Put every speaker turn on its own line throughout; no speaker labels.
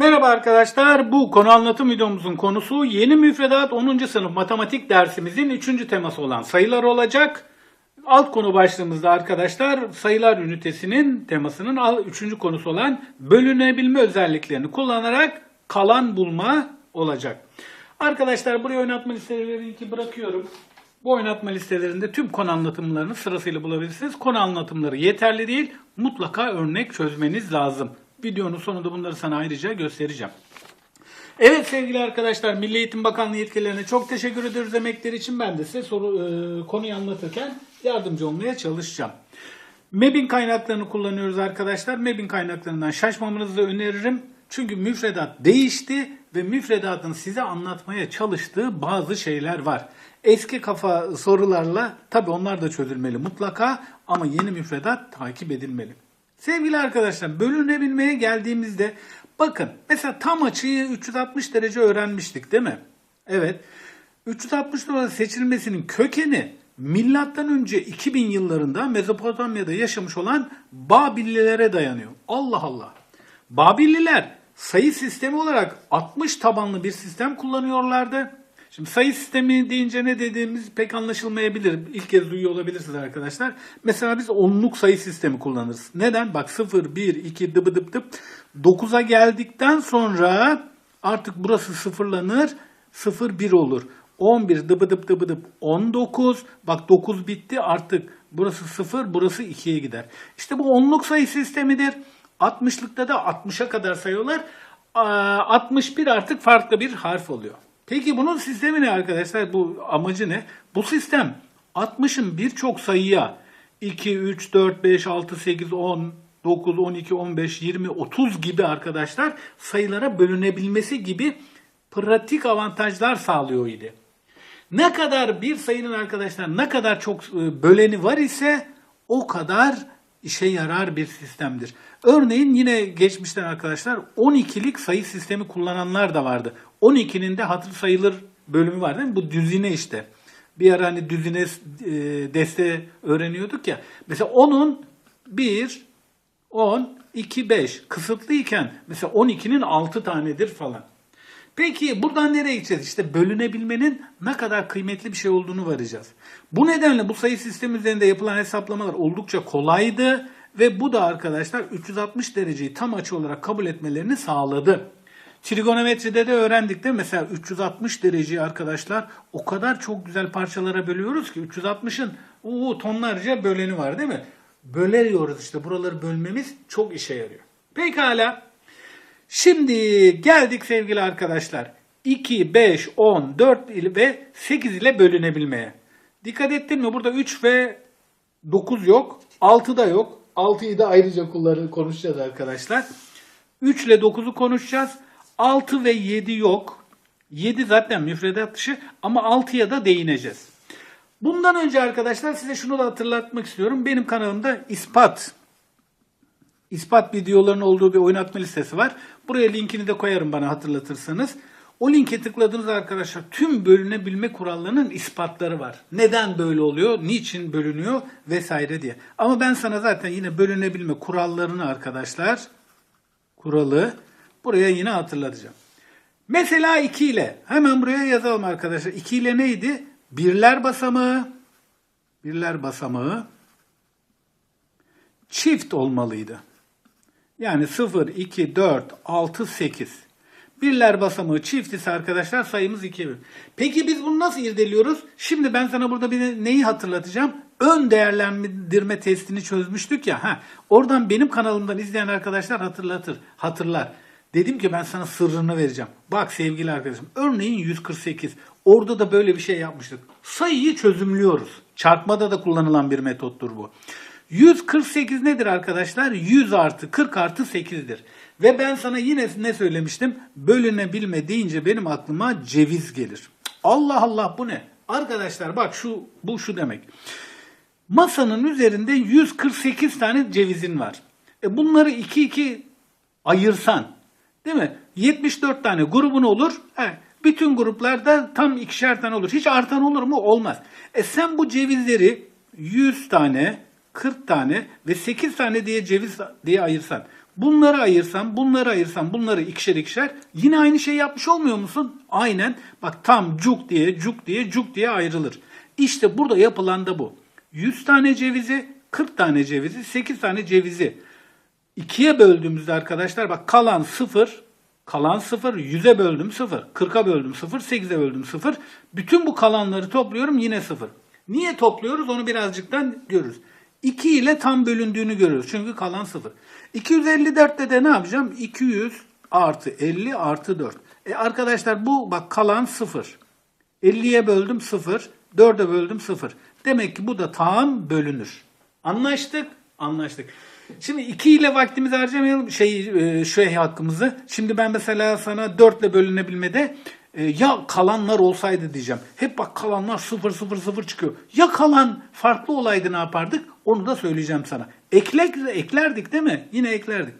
Merhaba arkadaşlar. Bu konu anlatım videomuzun konusu yeni müfredat 10. sınıf matematik dersimizin 3. teması olan sayılar olacak. Alt konu başlığımızda arkadaşlar sayılar ünitesinin temasının 3. konusu olan bölünebilme özelliklerini kullanarak kalan bulma olacak. Arkadaşlar buraya oynatma listeleri linki bırakıyorum. Bu oynatma listelerinde tüm konu anlatımlarını sırasıyla bulabilirsiniz. Konu anlatımları yeterli değil. Mutlaka örnek çözmeniz lazım. Videonun sonunda bunları sana ayrıca göstereceğim. Evet sevgili arkadaşlar Milli Eğitim Bakanlığı yetkililerine çok teşekkür ediyoruz emekleri için. Ben de size soru, e, konuyu anlatırken yardımcı olmaya çalışacağım. MEB'in kaynaklarını kullanıyoruz arkadaşlar. MEB'in kaynaklarından şaşmamanızı öneririm. Çünkü müfredat değişti ve müfredatın size anlatmaya çalıştığı bazı şeyler var. Eski kafa sorularla tabi onlar da çözülmeli mutlaka ama yeni müfredat takip edilmeli. Sevgili arkadaşlar bölünebilmeye geldiğimizde bakın mesela tam açıyı 360 derece öğrenmiştik değil mi? Evet. 360 derece seçilmesinin kökeni milattan önce 2000 yıllarında Mezopotamya'da yaşamış olan Babillilere dayanıyor. Allah Allah. Babilliler sayı sistemi olarak 60 tabanlı bir sistem kullanıyorlardı. Şimdi sayı sistemi deyince ne dediğimiz pek anlaşılmayabilir. İlk kez duyuyor olabilirsiniz arkadaşlar. Mesela biz onluk sayı sistemi kullanırız. Neden? Bak 0, 1, 2, dıbı dıp dıp. 9'a geldikten sonra artık burası sıfırlanır. 0, 1 olur. 11 dıbı dıp dıbı dıp 19. Bak 9 bitti artık burası 0 burası 2'ye gider. İşte bu onluk sayı sistemidir. 60'lıkta da 60'a kadar sayıyorlar. Aa, 61 artık farklı bir harf oluyor. Peki bunun sistemi ne arkadaşlar? Bu amacı ne? Bu sistem 60'ın birçok sayıya 2, 3, 4, 5, 6, 8, 10, 9, 12, 15, 20, 30 gibi arkadaşlar sayılara bölünebilmesi gibi pratik avantajlar sağlıyor idi. Ne kadar bir sayının arkadaşlar ne kadar çok e, böleni var ise o kadar işe yarar bir sistemdir. Örneğin yine geçmişten arkadaşlar 12'lik sayı sistemi kullananlar da vardı. 12'nin de hatır sayılır bölümü var değil mi? Bu düzine işte. Bir ara hani düzine e, deste öğreniyorduk ya. Mesela 10'un 1, 10, 2, 5 kısıtlıyken mesela 12'nin 6 tanedir falan. Peki buradan nereye gideceğiz? İşte bölünebilmenin ne kadar kıymetli bir şey olduğunu varacağız. Bu nedenle bu sayı sistemi üzerinde yapılan hesaplamalar oldukça kolaydı ve bu da arkadaşlar 360 dereceyi tam açı olarak kabul etmelerini sağladı. Trigonometride de öğrendik de mesela 360 dereceyi arkadaşlar o kadar çok güzel parçalara bölüyoruz ki 360'ın o tonlarca böleni var değil mi? Böleriyoruz işte buraları bölmemiz çok işe yarıyor. Pekala. Şimdi geldik sevgili arkadaşlar. 2, 5, 10, 4 ile ve 8 ile bölünebilmeye. Dikkat ettin mi? Burada 3 ve 9 yok. 6 da yok. 6'yı da ayrıca kullanı konuşacağız arkadaşlar. 3 ile 9'u konuşacağız. 6 ve 7 yok. 7 zaten müfredat dışı ama 6'ya da değineceğiz. Bundan önce arkadaşlar size şunu da hatırlatmak istiyorum. Benim kanalımda ispat ispat videolarının olduğu bir oynatma listesi var. Buraya linkini de koyarım bana hatırlatırsanız. O linke tıkladığınız arkadaşlar tüm bölünebilme kurallarının ispatları var. Neden böyle oluyor, niçin bölünüyor vesaire diye. Ama ben sana zaten yine bölünebilme kurallarını arkadaşlar kuralı buraya yine hatırlatacağım. Mesela 2 ile hemen buraya yazalım arkadaşlar. 2 ile neydi? Birler basamağı birler basamağı çift olmalıydı. Yani 0, 2, 4, 6, 8. Birler basamağı çift ise arkadaşlar sayımız 2. Peki biz bunu nasıl irdeliyoruz? Şimdi ben sana burada bir neyi hatırlatacağım? Ön değerlendirme testini çözmüştük ya. Ha, oradan benim kanalımdan izleyen arkadaşlar hatırlatır, hatırlar. Dedim ki ben sana sırrını vereceğim. Bak sevgili arkadaşım. Örneğin 148. Orada da böyle bir şey yapmıştık. Sayıyı çözümlüyoruz. Çarpmada da kullanılan bir metottur bu. 148 nedir arkadaşlar? 100 artı 40 artı 8'dir. Ve ben sana yine ne söylemiştim? Bölünebilme deyince benim aklıma ceviz gelir. Allah Allah bu ne? Arkadaşlar bak şu bu şu demek. Masanın üzerinde 148 tane cevizin var. E bunları 2 2 ayırsan değil mi? 74 tane grubun olur. He, bütün gruplarda tam ikişer tane olur. Hiç artan olur mu? Olmaz. E sen bu cevizleri 100 tane 40 tane ve 8 tane diye ceviz diye ayırsan Bunları ayırsam, bunları ayırsam, bunları ikişer ikişer yine aynı şey yapmış olmuyor musun? Aynen. Bak tam cuk diye, cuk diye, cuk diye ayrılır. İşte burada yapılan da bu. 100 tane cevizi, 40 tane cevizi, 8 tane cevizi ikiye böldüğümüzde arkadaşlar bak kalan 0, kalan 0, 100'e böldüm 0, 40'a böldüm 0, 8'e böldüm 0. Bütün bu kalanları topluyorum yine 0. Niye topluyoruz onu birazcıktan görürüz. 2 ile tam bölündüğünü görüyoruz. Çünkü kalan 0. 254'te de ne yapacağım? 200 artı 50 artı 4. E arkadaşlar bu bak kalan 0. 50'ye böldüm 0. 4'e böldüm 0. Demek ki bu da tam bölünür. Anlaştık? Anlaştık. Şimdi 2 ile vaktimizi harcamayalım şey şey hakkımızı. Şimdi ben mesela sana 4 ile bölünebilmede e, ya kalanlar olsaydı diyeceğim. Hep bak kalanlar 0 0 0 çıkıyor. Ya kalan farklı olaydı ne yapardık? Onu da söyleyeceğim sana. Eklek, eklerdik değil mi? Yine eklerdik.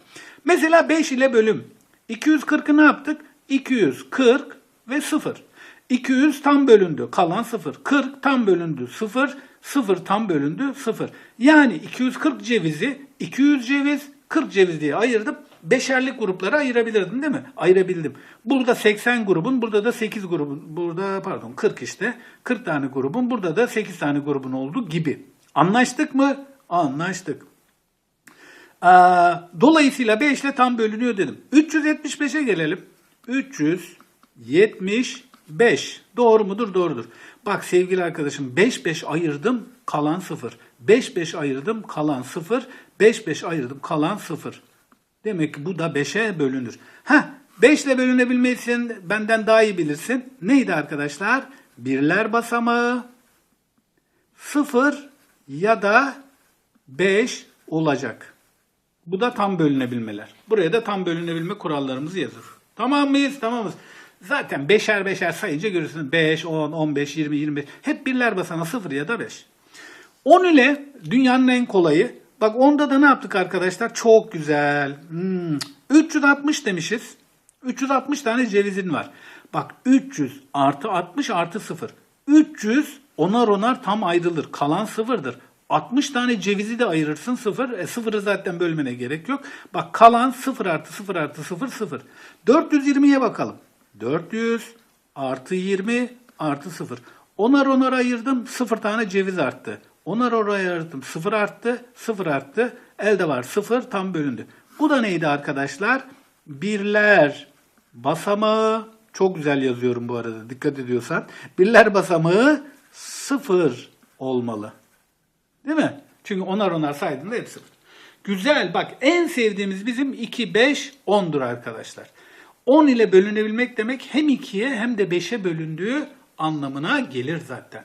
Mesela 5 ile bölüm. 240'ı ne yaptık? 240 ve 0. 200 tam bölündü. Kalan 0. 40 tam bölündü. 0. 0 tam bölündü. 0. Yani 240 cevizi 200 ceviz 40 ceviz diye ayırdım. Beşerlik gruplara ayırabilirdim değil mi? Ayırabildim. Burada 80 grubun, burada da 8 grubun, burada pardon 40 işte. 40 tane grubun, burada da 8 tane grubun olduğu gibi. Anlaştık mı? Anlaştık. Ee, dolayısıyla 5 ile tam bölünüyor dedim. 375'e gelelim. 375. Doğru mudur? Doğrudur. Bak sevgili arkadaşım 5 5 ayırdım kalan 0. 5 5 ayırdım kalan 0. 5 5 ayırdım kalan 0. Demek ki bu da 5'e bölünür. Ha 5 ile bölünebilmeyi sen benden daha iyi bilirsin. Neydi arkadaşlar? Birler basamağı 0 ya da 5 olacak. Bu da tam bölünebilmeler. Buraya da tam bölünebilme kurallarımızı yazır. Tamam mıyız? Tamamız. Zaten beşer beşer sayınca görürsünüz. 5, 10, 15, 20, 25. Hep birler basana 0 ya da 5. 10 ile dünyanın en kolayı. Bak onda da ne yaptık arkadaşlar? Çok güzel. Hmm. 360 demişiz. 360 tane cevizin var. Bak 300 artı 60 artı 0. 300 onar onar tam ayrılır. Kalan sıfırdır. 60 tane cevizi de ayırırsın sıfır. E, sıfırı zaten bölmene gerek yok. Bak kalan 0 artı 0 artı 0 0. 420'ye bakalım. 400 artı 20 artı 0. Onar onar ayırdım 0 tane ceviz arttı. Onar oraya ayırdım 0 arttı 0 arttı. Elde var 0 tam bölündü. Bu da neydi arkadaşlar? Birler basamağı çok güzel yazıyorum bu arada dikkat ediyorsan. Birler basamağı 0 olmalı. Değil mi? Çünkü onar onar saydığında hep sıfır. Güzel bak en sevdiğimiz bizim 2, 5, 10'dur arkadaşlar. 10 ile bölünebilmek demek hem 2'ye hem de 5'e bölündüğü anlamına gelir zaten.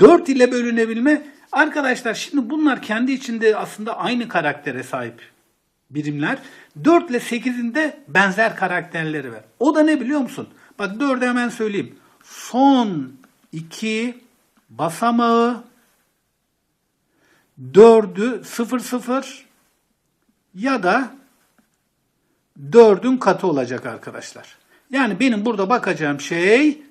4 ile bölünebilme arkadaşlar şimdi bunlar kendi içinde aslında aynı karaktere sahip birimler. 4 ile 8'in de benzer karakterleri var. O da ne biliyor musun? Bak 4'ü hemen söyleyeyim. Son 2 basamağı 4'ü 0 0 ya da 4'ün katı olacak arkadaşlar. Yani benim burada bakacağım şey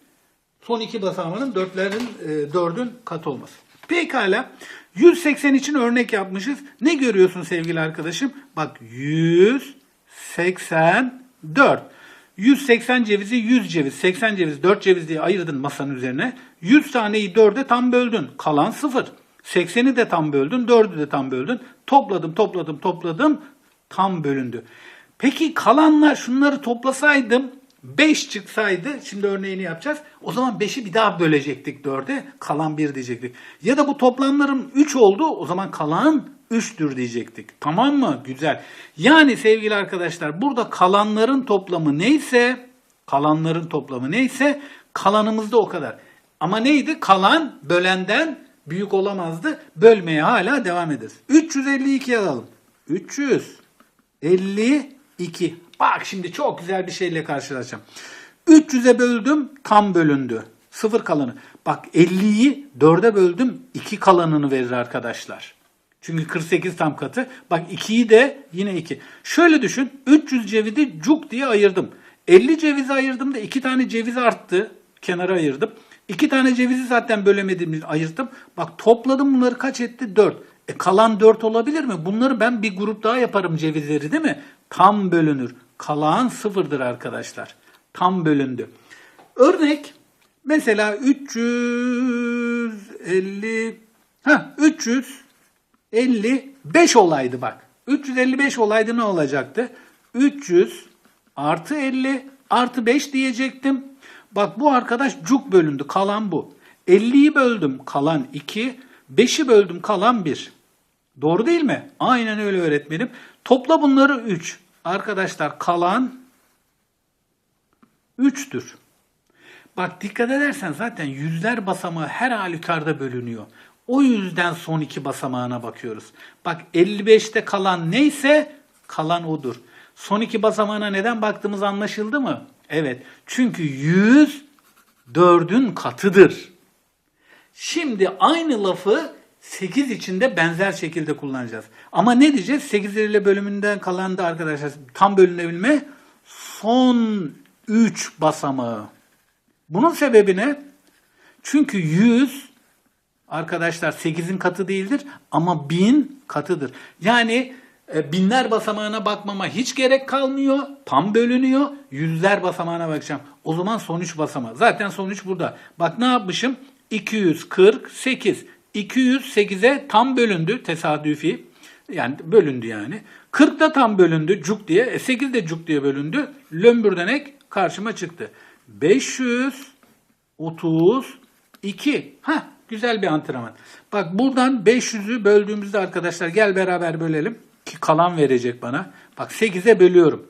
son iki basamağının 4'lerin 4'ün katı olması. Pekala 180 için örnek yapmışız. Ne görüyorsun sevgili arkadaşım? Bak 184. 180 cevizi 100 ceviz, 80 ceviz, 4 ceviz diye ayırdın masanın üzerine. 100 taneyi 4'e tam böldün. Kalan 0. 80'i de tam böldün, 4'ü de tam böldün. Topladım, topladım, topladım. Tam bölündü. Peki kalanlar şunları toplasaydım 5 çıksaydı, şimdi örneğini yapacağız. O zaman 5'i bir daha bölecektik 4'e, kalan 1 diyecektik. Ya da bu toplamlarım 3 oldu, o zaman kalan 3'tür diyecektik. Tamam mı? Güzel. Yani sevgili arkadaşlar burada kalanların toplamı neyse, kalanların toplamı neyse kalanımız da o kadar. Ama neydi? Kalan bölenden büyük olamazdı. Bölmeye hala devam ederiz. 352 alalım. 352. Bak şimdi çok güzel bir şeyle karşılaşacağım. 300'e böldüm tam bölündü. Sıfır kalanı. Bak 50'yi 4'e böldüm 2 kalanını verir arkadaşlar. Çünkü 48 tam katı. Bak 2'yi de yine 2. Şöyle düşün. 300 cevizi cuk diye ayırdım. 50 cevizi ayırdım da 2 tane ceviz arttı. Kenara ayırdım. 2 tane cevizi zaten bölemedim ayırdım. Bak topladım bunları kaç etti? 4. E kalan 4 olabilir mi? Bunları ben bir grup daha yaparım cevizleri değil mi? Tam bölünür. Kalan sıfırdır arkadaşlar. Tam bölündü. Örnek mesela 350 ha 355 olaydı bak. 355 olaydı ne olacaktı? 300 artı 50 artı 5 diyecektim. Bak bu arkadaş cuk bölündü. Kalan bu. 50'yi böldüm. Kalan 2. 5'i böldüm. Kalan 1. Doğru değil mi? Aynen öyle öğretmenim. Topla bunları 3. Arkadaşlar kalan 3'tür. Bak dikkat edersen zaten yüzler basamağı her halükarda bölünüyor. O yüzden son iki basamağına bakıyoruz. Bak 55'te kalan neyse kalan odur. Son iki basamağına neden baktığımız anlaşıldı mı? Evet. Çünkü 100 4'ün katıdır. Şimdi aynı lafı 8 içinde benzer şekilde kullanacağız. Ama ne diyeceğiz? 8 ile bölümünden kalan da arkadaşlar tam bölünebilme son 3 basamağı. Bunun sebebi ne? Çünkü 100 arkadaşlar 8'in katı değildir ama 1000 katıdır. Yani e, binler basamağına bakmama hiç gerek kalmıyor. Tam bölünüyor. Yüzler basamağına bakacağım. O zaman sonuç basamağı. Zaten sonuç burada. Bak ne yapmışım? 248. 208'e tam bölündü tesadüfi. Yani bölündü yani. 40 da tam bölündü cuk diye. E 8 de cuk diye bölündü. Lömbürdenek karşıma çıktı. 532. Ha güzel bir antrenman. Bak buradan 500'ü böldüğümüzde arkadaşlar gel beraber bölelim. Ki kalan verecek bana. Bak 8'e bölüyorum.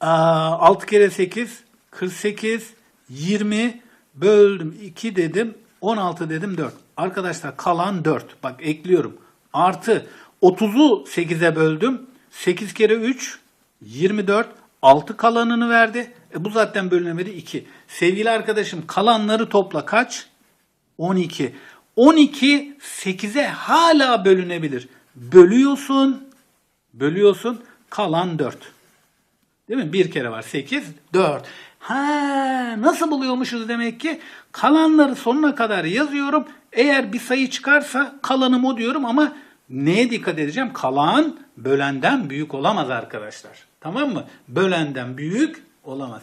Aa, 6 kere 8 48 20 böldüm 2 dedim 16 dedim 4. Arkadaşlar kalan 4. Bak ekliyorum. Artı 30'u 8'e böldüm. 8 kere 3 24 6 kalanını verdi. E bu zaten bölünemedi 2. Sevgili arkadaşım kalanları topla kaç? 12. 12 8'e hala bölünebilir. Bölüyorsun. Bölüyorsun. Kalan 4. Değil mi? Bir kere var. 8, 4. Ha, nasıl buluyormuşuz demek ki? Kalanları sonuna kadar yazıyorum. Eğer bir sayı çıkarsa kalanım o diyorum ama neye dikkat edeceğim? Kalan bölenden büyük olamaz arkadaşlar. Tamam mı? Bölenden büyük olamaz.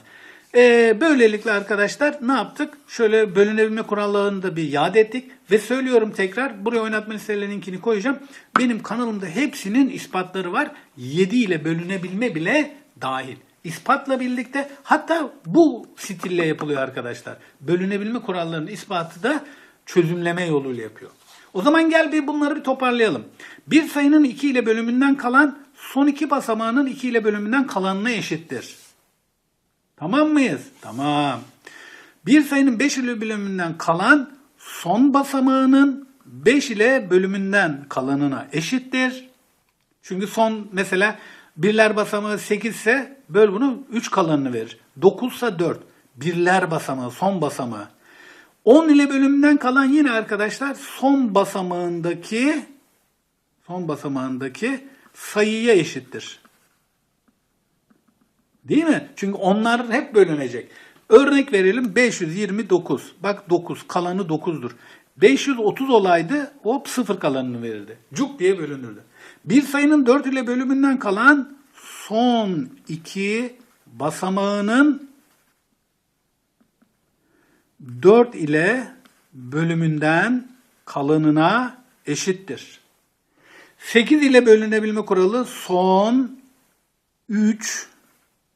Ee, böylelikle arkadaşlar ne yaptık? Şöyle bölünebilme kurallarını da bir yad ettik. Ve söylüyorum tekrar buraya oynatma listelerinin linkini koyacağım. Benim kanalımda hepsinin ispatları var. 7 ile bölünebilme bile dahil. İspatla birlikte hatta bu stille yapılıyor arkadaşlar. Bölünebilme kurallarının ispatı da çözümleme yoluyla yapıyor. O zaman gel bir bunları bir toparlayalım. Bir sayının 2 ile bölümünden kalan son iki basamağının 2 ile bölümünden kalanına eşittir. Tamam mıyız? Tamam. Bir sayının 5 ile bölümünden kalan son basamağının 5 ile bölümünden kalanına eşittir. Çünkü son mesela birler basamağı 8 ise böl bunu 3 kalanını verir. 9 ise 4. Birler basamağı son basamağı. 10 ile bölümünden kalan yine arkadaşlar son basamağındaki son basamağındaki sayıya eşittir. Değil mi? Çünkü onlar hep bölünecek. Örnek verelim 529. Bak 9 kalanı 9'dur. 530 olaydı hop 0 kalanını verirdi. Cuk diye bölünürdü. Bir sayının 4 ile bölümünden kalan son iki basamağının 4 ile bölümünden kalanına eşittir. 8 ile bölünebilme kuralı son 3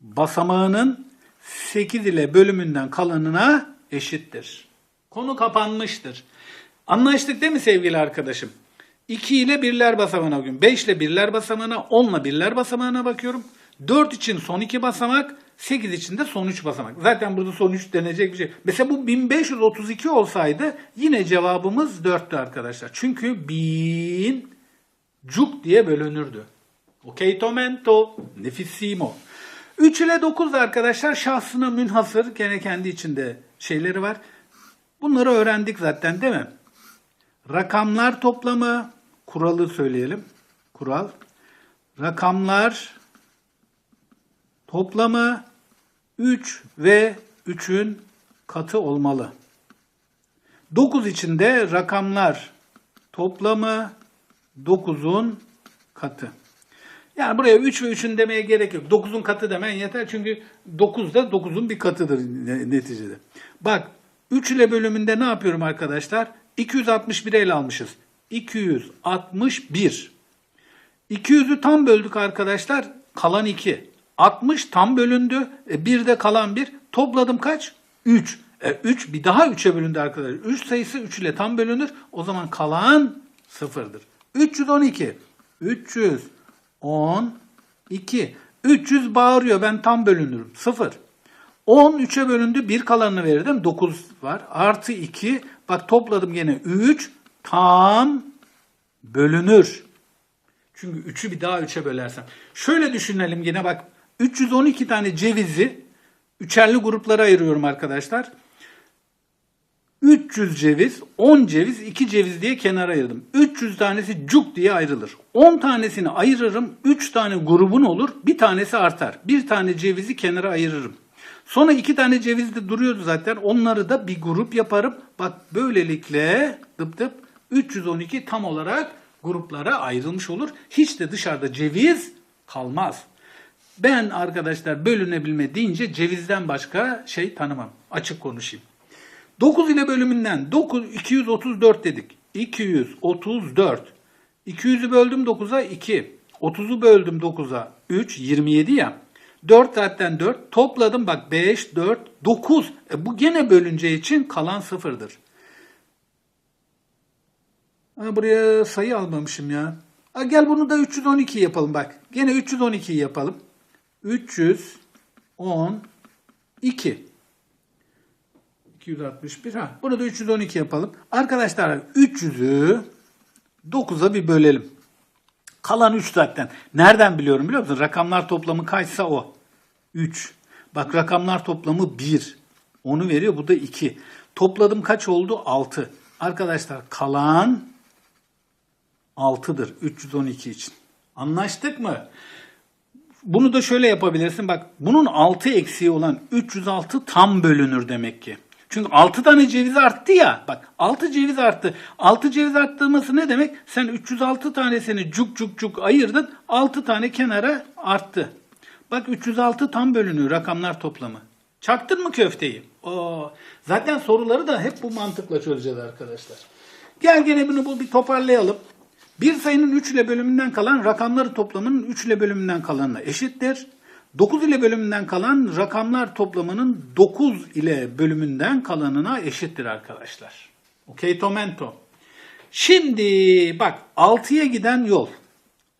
basamağının 8 ile bölümünden kalanına eşittir. Konu kapanmıştır. Anlaştık değil mi sevgili arkadaşım? 2 ile birler basamağına bakıyorum. 5 ile birler basamağına, 10 ile birler basamağına bakıyorum. 4 için son 2 basamak, 8 için de son 3 basamak. Zaten burada son 3 denecek bir şey. Mesela bu 1532 olsaydı yine cevabımız 4'tü arkadaşlar. Çünkü 1000 cuk diye bölünürdü. Ok tomento, nefissimo. 3 ile 9 da arkadaşlar şahsına münhasır. Gene kendi içinde şeyleri var. Bunları öğrendik zaten değil mi? Rakamlar toplamı kuralı söyleyelim. Kural. Rakamlar toplamı 3 ve 3'ün katı olmalı. 9 içinde rakamlar toplamı 9'un katı. Yani buraya 3 ve 3'ün demeye gerek yok. 9'un katı demen yeter çünkü 9 da 9'un bir katıdır ne- neticede. Bak 3 ile bölümünde ne yapıyorum arkadaşlar? 261'e ele almışız. 261. 200'ü tam böldük arkadaşlar. Kalan 2. 60 tam bölündü. E, de kalan 1. Topladım kaç? 3. E, 3 bir daha 3'e bölündü arkadaşlar. 3 sayısı 3 ile tam bölünür. O zaman kalan 0'dır. 312. 312. 300 bağırıyor ben tam bölünürüm. 0. 10 3'e bölündü. 1 kalanını verdim. 9 var. Artı 2. Bak topladım gene 3. Tam bölünür. Çünkü 3'ü bir daha 3'e bölersem. Şöyle düşünelim yine bak. 312 tane cevizi üçerli gruplara ayırıyorum arkadaşlar. 300 ceviz, 10 ceviz, 2 ceviz diye kenara ayırdım. 300 tanesi cuk diye ayrılır. 10 tanesini ayırırım, 3 tane grubun olur, bir tanesi artar. Bir tane cevizi kenara ayırırım. Sonra 2 tane ceviz de duruyordu zaten. Onları da bir grup yaparım. Bak böylelikle dıp dıp 312 tam olarak gruplara ayrılmış olur. Hiç de dışarıda ceviz kalmaz. Ben arkadaşlar bölünebilme deyince cevizden başka şey tanımam. Açık konuşayım. 9 ile bölümünden 9 234 dedik. 234. 200'ü böldüm 9'a 2. 30'u böldüm 9'a 3 27 ya. 4 zaten 4. Topladım bak 5 4 9. E bu gene bölünce için kalan sıfırdır. Ha, buraya sayı almamışım ya. Ha, gel bunu da 312 yapalım bak. Gene 312 yapalım. 312. 261 ha. Bunu da 312 yapalım. Arkadaşlar 300'ü 9'a bir bölelim. Kalan 3 zaten. Nereden biliyorum biliyor musun? Rakamlar toplamı kaçsa o. 3. Bak rakamlar toplamı 1. Onu veriyor. Bu da 2. Topladım kaç oldu? 6. Arkadaşlar kalan 6'dır 312 için. Anlaştık mı? Bunu da şöyle yapabilirsin. Bak bunun 6 eksiği olan 306 tam bölünür demek ki. Çünkü 6 tane ceviz arttı ya. Bak 6 ceviz arttı. 6 ceviz arttırması ne demek? Sen 306 tanesini cuk cuk cuk ayırdın. 6 tane kenara arttı. Bak 306 tam bölünüyor rakamlar toplamı. Çaktın mı köfteyi? Oo. Zaten soruları da hep bu mantıkla çözeceğiz arkadaşlar. Gel gene bunu bu bir toparlayalım. Bir sayının 3 ile bölümünden kalan rakamları toplamının 3 ile bölümünden kalanına eşittir. 9 ile bölümünden kalan rakamlar toplamının 9 ile bölümünden kalanına eşittir arkadaşlar. Okey tomento. Şimdi bak 6'ya giden yol.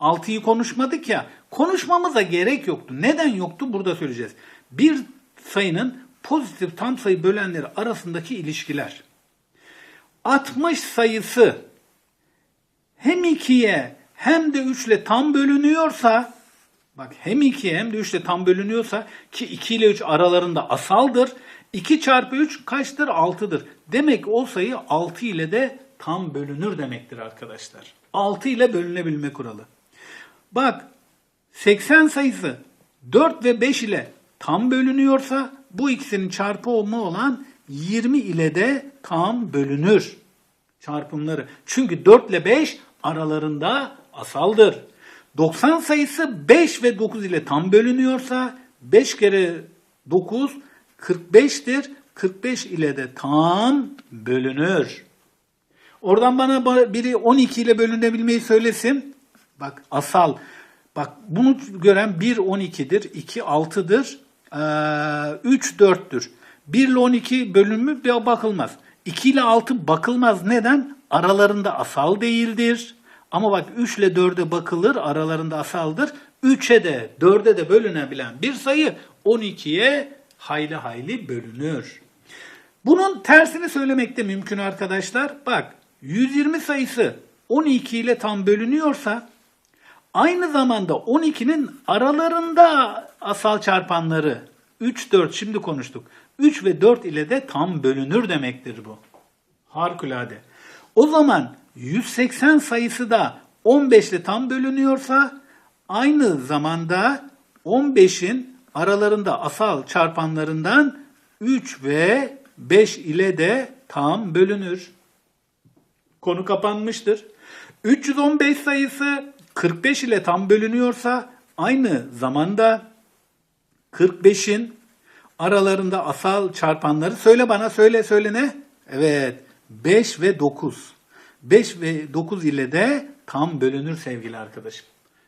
6'yı konuşmadık ya. Konuşmamıza gerek yoktu. Neden yoktu? Burada söyleyeceğiz. Bir sayının pozitif tam sayı bölenleri arasındaki ilişkiler. 60 sayısı hem 2'ye hem de 3 ile tam bölünüyorsa bak hem 2'ye hem de 3 ile tam bölünüyorsa ki 2 ile 3 aralarında asaldır. 2 çarpı 3 kaçtır? 6'dır. Demek o sayı 6 ile de tam bölünür demektir arkadaşlar. 6 ile bölünebilme kuralı. Bak 80 sayısı 4 ve 5 ile tam bölünüyorsa bu ikisinin çarpımı olan 20 ile de tam bölünür çarpımları. Çünkü 4 ile 5 aralarında asaldır. 90 sayısı 5 ve 9 ile tam bölünüyorsa 5 kere 9 45'tir. 45 ile de tam bölünür. Oradan bana ba- biri 12 ile bölünebilmeyi söylesin. Bak asal. Bak bunu gören 1 12'dir, 2 6'dır, 3 4'tür. 1 ile 12 bölünmü bakılmaz. 2 ile 6 bakılmaz. Neden? Aralarında asal değildir. Ama bak 3 ile 4'e bakılır, aralarında asaldır. 3'e de 4'e de bölünebilen bir sayı 12'ye hayli hayli bölünür. Bunun tersini söylemek de mümkün arkadaşlar. Bak 120 sayısı 12 ile tam bölünüyorsa aynı zamanda 12'nin aralarında asal çarpanları 3 4 şimdi konuştuk. 3 ve 4 ile de tam bölünür demektir bu. Harikulade. O zaman 180 sayısı da 15 ile tam bölünüyorsa aynı zamanda 15'in aralarında asal çarpanlarından 3 ve 5 ile de tam bölünür. Konu kapanmıştır. 315 sayısı 45 ile tam bölünüyorsa aynı zamanda 45'in aralarında asal çarpanları söyle bana söyle söyle ne? Evet 5 ve 9. 5 ve 9 ile de tam bölünür sevgili arkadaşım.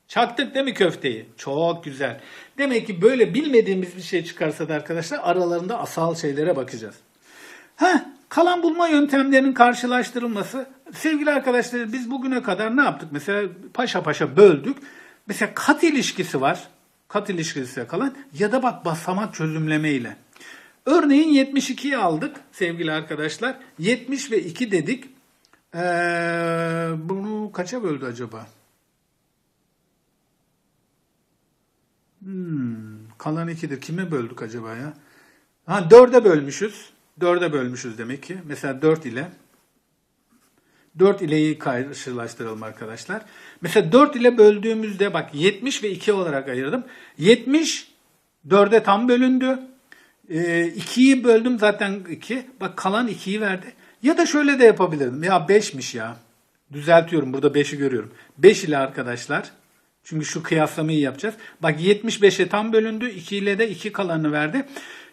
Çaktık değil mi köfteyi? Çok güzel. Demek ki böyle bilmediğimiz bir şey çıkarsa da arkadaşlar aralarında asal şeylere bakacağız. Heh, kalan bulma yöntemlerinin karşılaştırılması. Sevgili arkadaşlar biz bugüne kadar ne yaptık? Mesela paşa paşa böldük. Mesela kat ilişkisi var. Kat ilişkisi kalan ya da bak basamak çözümleme ile. Örneğin 72'yi aldık sevgili arkadaşlar. 70 ve 2 dedik. Ee, bunu kaça böldü acaba? Hmm, kalan 2'dir. Kime böldük acaba ya? Ha 4'e bölmüşüz. 4'e bölmüşüz demek ki. Mesela 4 ile 4 ileyi karşılaştıralım arkadaşlar. Mesela 4 ile böldüğümüzde bak 70 ve 2 olarak ayırdım. 70 4'e tam bölündü. Ee, 2'yi böldüm zaten 2. Bak kalan 2'yi verdi. Ya da şöyle de yapabilirdim. Ya 5'miş ya. Düzeltiyorum burada 5'i görüyorum. 5 ile arkadaşlar. Çünkü şu kıyaslamayı yapacağız. Bak 75'e tam bölündü. 2 ile de 2 kalanını verdi.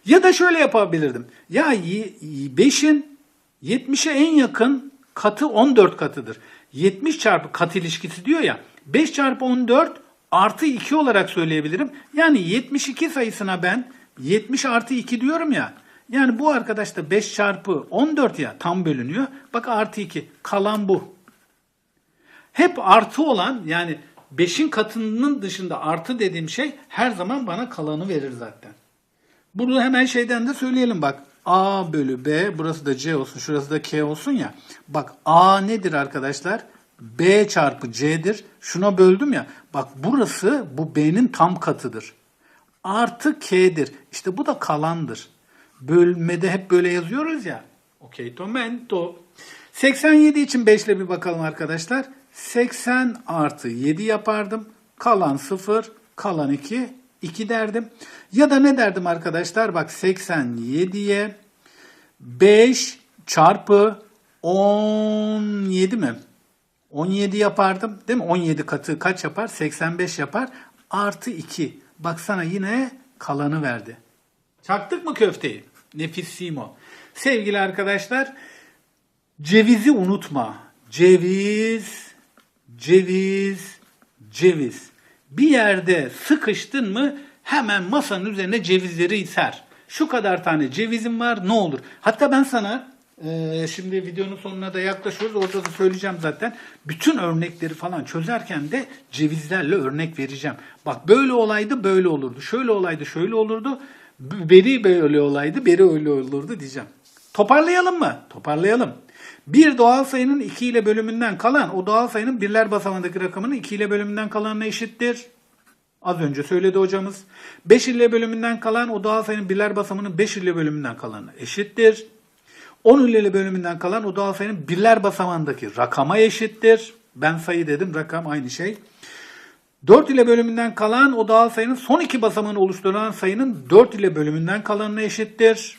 Ya da şöyle yapabilirdim. Ya 5'in 70'e en yakın katı 14 katıdır. 70 çarpı kat ilişkisi diyor ya. 5 çarpı 14 artı 2 olarak söyleyebilirim. Yani 72 sayısına ben 70 artı 2 diyorum ya. Yani bu arkadaş da 5 çarpı 14 ya tam bölünüyor. Bak artı 2 kalan bu. Hep artı olan yani 5'in katının dışında artı dediğim şey her zaman bana kalanı verir zaten. Bunu hemen şeyden de söyleyelim bak. A bölü B burası da C olsun şurası da K olsun ya. Bak A nedir arkadaşlar? B çarpı C'dir. Şuna böldüm ya. Bak burası bu B'nin tam katıdır. Artı K'dir. İşte bu da kalandır. Bölmede hep böyle yazıyoruz ya. Okey tomento. 87 için 5 ile bir bakalım arkadaşlar. 80 artı 7 yapardım. Kalan 0, kalan 2, 2 derdim. Ya da ne derdim arkadaşlar? Bak 87'ye 5 çarpı 17 mi? 17 yapardım. Değil mi? 17 katı kaç yapar? 85 yapar. Artı 2. Baksana yine kalanı verdi. Çaktık mı köfteyi? Nefissimo. Sevgili arkadaşlar cevizi unutma. Ceviz, ceviz, ceviz. Bir yerde sıkıştın mı hemen masanın üzerine cevizleri ser. Şu kadar tane cevizim var ne olur. Hatta ben sana e, şimdi videonun sonuna da yaklaşıyoruz. Orada da söyleyeceğim zaten. Bütün örnekleri falan çözerken de cevizlerle örnek vereceğim. Bak böyle olaydı böyle olurdu. Şöyle olaydı şöyle olurdu. Beri böyle olaydı beri öyle olurdu diyeceğim. Toparlayalım mı? Toparlayalım. Bir doğal sayının 2 ile bölümünden kalan o doğal sayının birler basamağındaki rakamının 2 ile bölümünden kalanına eşittir. Az önce söyledi hocamız. 5 ile bölümünden kalan o doğal sayının birler basamağının 5 ile bölümünden kalanına eşittir. 10 ile bölümünden kalan o doğal sayının birler basamağındaki rakama eşittir. Ben sayı dedim rakam aynı şey. 4 ile bölümünden kalan o doğal sayının son iki basamağını oluşturan sayının 4 ile bölümünden kalanına eşittir.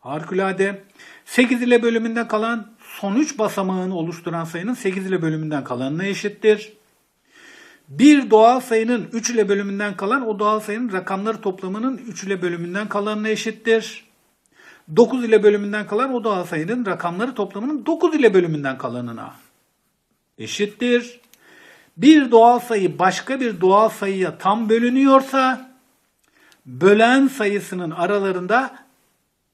Harikulade. 8 ile bölümünden kalan son 3 basamağını oluşturan sayının 8 ile bölümünden kalanına eşittir. Bir doğal sayının 3 ile bölümünden kalan o doğal sayının rakamları toplamının 3 ile bölümünden kalanına eşittir. 9 ile bölümünden kalan o doğal sayının rakamları toplamının 9 ile bölümünden kalanına eşittir. Bir doğal sayı başka bir doğal sayıya tam bölünüyorsa bölen sayısının aralarında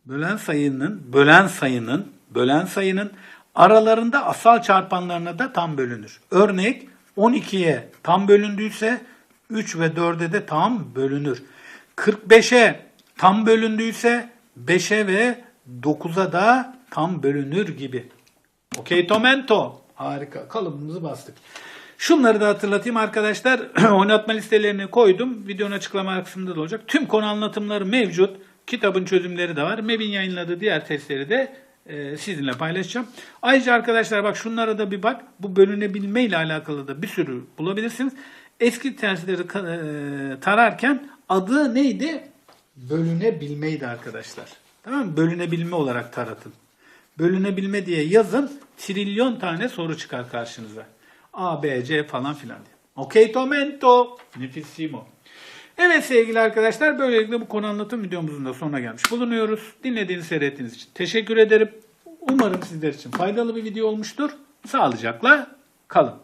bölen sayının bölen sayının bölen sayının aralarında asal çarpanlarına da tam bölünür. Örnek 12'ye tam bölündüyse 3 ve 4'e de tam bölünür. 45'e tam bölündüyse 5'e ve 9'a da tam bölünür gibi. Okey tomento. Harika. Kalıbımızı bastık. Şunları da hatırlatayım arkadaşlar. Oynatma listelerini koydum. Videonun açıklama kısmında da olacak. Tüm konu anlatımları mevcut. Kitabın çözümleri de var. MEB'in yayınladığı diğer testleri de e, sizinle paylaşacağım. Ayrıca arkadaşlar bak şunlara da bir bak. Bu bölünebilme ile alakalı da bir sürü bulabilirsiniz. Eski tersleri e, tararken adı neydi? Bölünebilmeydi arkadaşlar. Tamam mı? Bölünebilme olarak taratın. Bölünebilme diye yazın. Trilyon tane soru çıkar karşınıza. A, B, C falan filan diye. Okey tomento. Nefissimo. Evet sevgili arkadaşlar böylelikle bu konu anlatım videomuzun da sonuna gelmiş bulunuyoruz. Dinlediğiniz seyrettiğiniz için teşekkür ederim. Umarım sizler için faydalı bir video olmuştur. Sağlıcakla kalın.